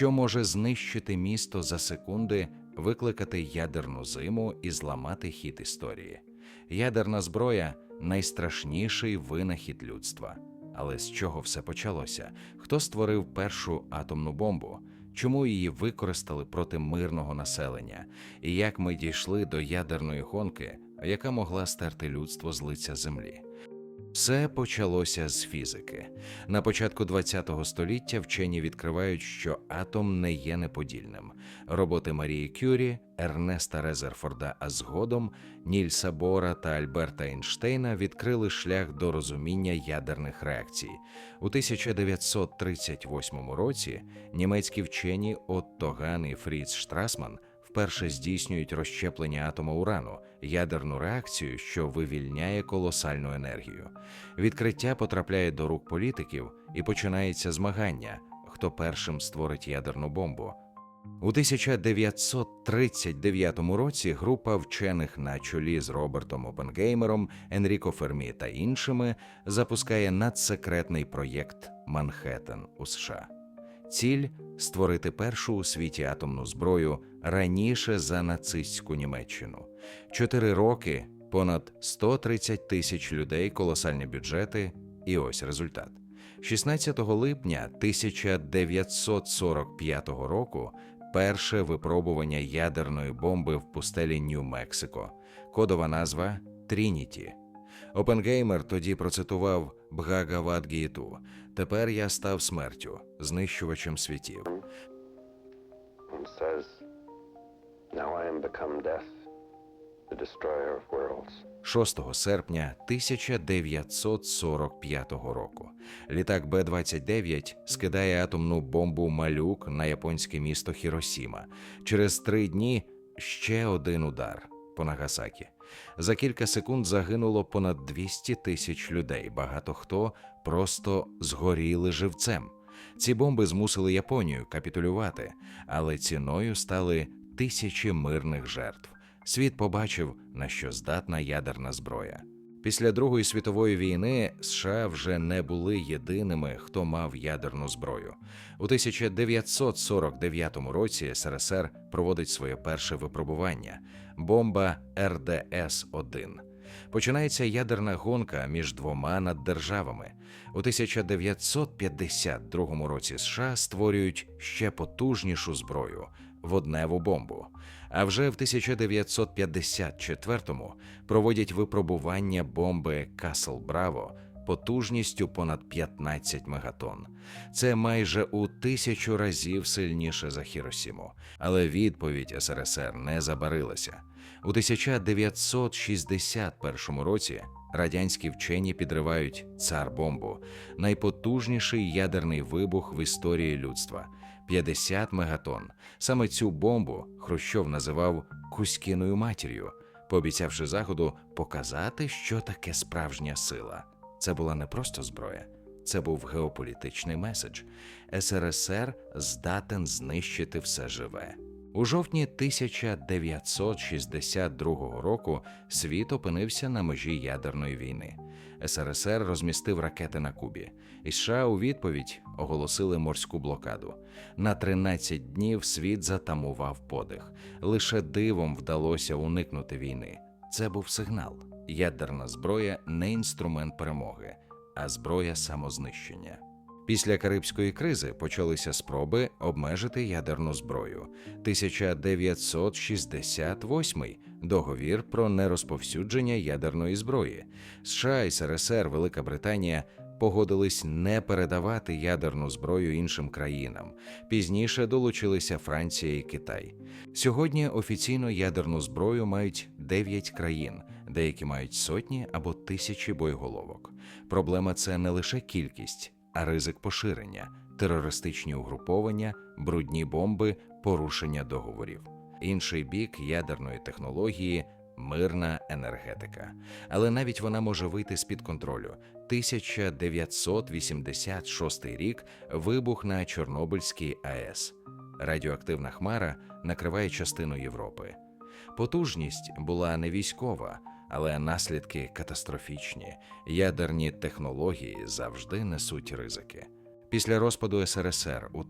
що може знищити місто за секунди, викликати ядерну зиму і зламати хід історії. Ядерна зброя найстрашніший винахід людства. Але з чого все почалося? Хто створив першу атомну бомбу? Чому її використали проти мирного населення? І як ми дійшли до ядерної гонки, яка могла стерти людство з лиця землі? Все почалося з фізики. На початку ХХ століття вчені відкривають, що атом не є неподільним. Роботи Марії Кюрі, Ернеста Резерфорда, а згодом Нільса Бора та Альберта Ейнштейна відкрили шлях до розуміння ядерних реакцій. У 1938 році німецькі вчені Отто Ган і Фріц Штрасман вперше здійснюють розщеплення атома урану, ядерну реакцію, що вивільняє колосальну енергію. Відкриття потрапляє до рук політиків і починається змагання, хто першим створить ядерну бомбу. У 1939 році група вчених на чолі з Робертом Опенгеймером, Енріко Фермі та іншими запускає надсекретний проєкт Манхеттен у США. Ціль створити першу у світі атомну зброю раніше за нацистську Німеччину. Чотири роки, понад 130 тисяч людей, колосальні бюджети, і ось результат. 16 липня 1945 року перше випробування ядерної бомби в пустелі Нью-Мексико, кодова назва Трініті. Опенгеймер тоді процитував Бхагавадгіту Тепер я став смертю, знищувачем світів. and says, Now I am become death, the destroyer of worlds. 6 серпня 1945 року літак Б-29 скидає атомну бомбу Малюк на японське місто Хіросіма. Через три дні ще один удар по Нагасакі. За кілька секунд загинуло понад 200 тисяч людей. Багато хто просто згоріли живцем. Ці бомби змусили Японію капітулювати, але ціною стали тисячі мирних жертв. Світ побачив, на що здатна ядерна зброя. Після Другої світової війни США вже не були єдиними, хто мав ядерну зброю. У 1949 році СРСР проводить своє перше випробування бомба РДС-1. Починається ядерна гонка між двома наддержавами. У 1952 році США створюють ще потужнішу зброю водневу бомбу. А вже в 1954-му проводять випробування бомби Касл Браво потужністю понад 15 мегатон. Це майже у тисячу разів сильніше за Хіросіму. Але відповідь СРСР не забарилася. У 1961 році радянські вчені підривають цар-бомбу, найпотужніший ядерний вибух в історії людства 50 мегатон. Саме цю бомбу Хрущов називав Кузькіною матір'ю, пообіцявши заходу показати, що таке справжня сила. Це була не просто зброя, це був геополітичний меседж. СРСР здатен знищити все живе. У жовтні 1962 року світ опинився на межі ядерної війни. СРСР розмістив ракети на Кубі, і США у відповідь оголосили морську блокаду. На 13 днів світ затамував подих. Лише дивом вдалося уникнути війни. Це був сигнал. Ядерна зброя не інструмент перемоги, а зброя самознищення. Після Карибської кризи почалися спроби обмежити ядерну зброю. 1968 договір про нерозповсюдження ядерної зброї. США, СРСР, Велика Британія погодились не передавати ядерну зброю іншим країнам. Пізніше долучилися Франція і Китай. Сьогодні офіційно ядерну зброю мають 9 країн, деякі мають сотні або тисячі боєголовок. Проблема це не лише кількість ризик поширення, терористичні угруповання, брудні бомби, порушення договорів. Інший бік ядерної технології мирна енергетика. Але навіть вона може вийти з-під контролю. 1986 рік вибух на Чорнобильській АЕС. Радіоактивна хмара накриває частину Європи. Потужність була не військова, але наслідки катастрофічні. Ядерні технології завжди несуть ризики. Після розпаду СРСР у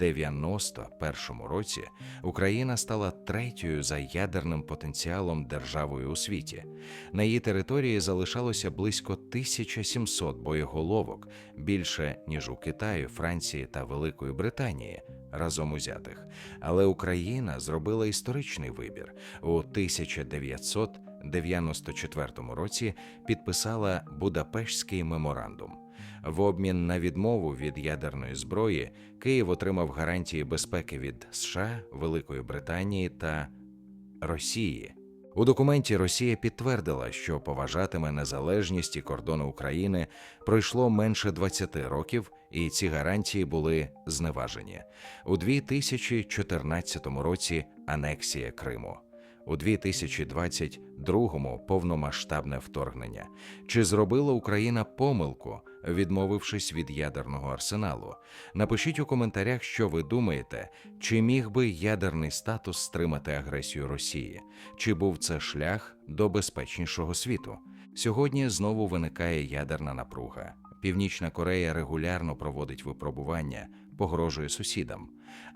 1991 році Україна стала третьою за ядерним потенціалом державою у світі. На її території залишалося близько 1700 боєголовок, більше ніж у Китаї, Франції та Великої Британії разом узятих. Але Україна зробила історичний вибір у 1994 році. Підписала Будапештський меморандум. В обмін на відмову від ядерної зброї Київ отримав гарантії безпеки від США, Великої Британії та Росії. У документі Росія підтвердила, що поважатиме незалежність і кордони України пройшло менше 20 років, і ці гарантії були зневажені. У 2014 році анексія Криму. У 2022 повномасштабне вторгнення. Чи зробила Україна помилку, відмовившись від ядерного арсеналу? Напишіть у коментарях, що ви думаєте, чи міг би ядерний статус стримати агресію Росії, чи був це шлях до безпечнішого світу? Сьогодні знову виникає ядерна напруга. Північна Корея регулярно проводить випробування, погрожує сусідам.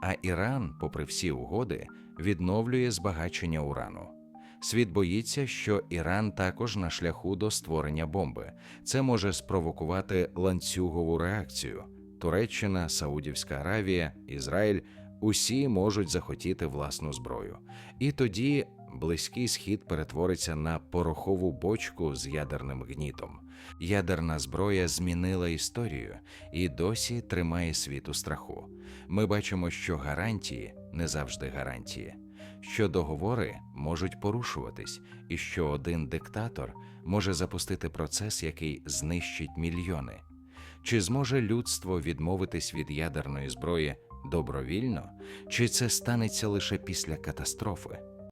А Іран, попри всі угоди, відновлює збагачення урану. Світ боїться, що Іран також на шляху до створення бомби. Це може спровокувати ланцюгову реакцію. Туреччина, Саудівська Аравія, Ізраїль усі можуть захотіти власну зброю. І тоді Близький схід перетвориться на порохову бочку з ядерним гнітом. Ядерна зброя змінила історію і досі тримає світ у страху. Ми бачимо, що гарантії не завжди гарантії, що договори можуть порушуватись, і що один диктатор може запустити процес, який знищить мільйони. Чи зможе людство відмовитись від ядерної зброї добровільно, чи це станеться лише після катастрофи?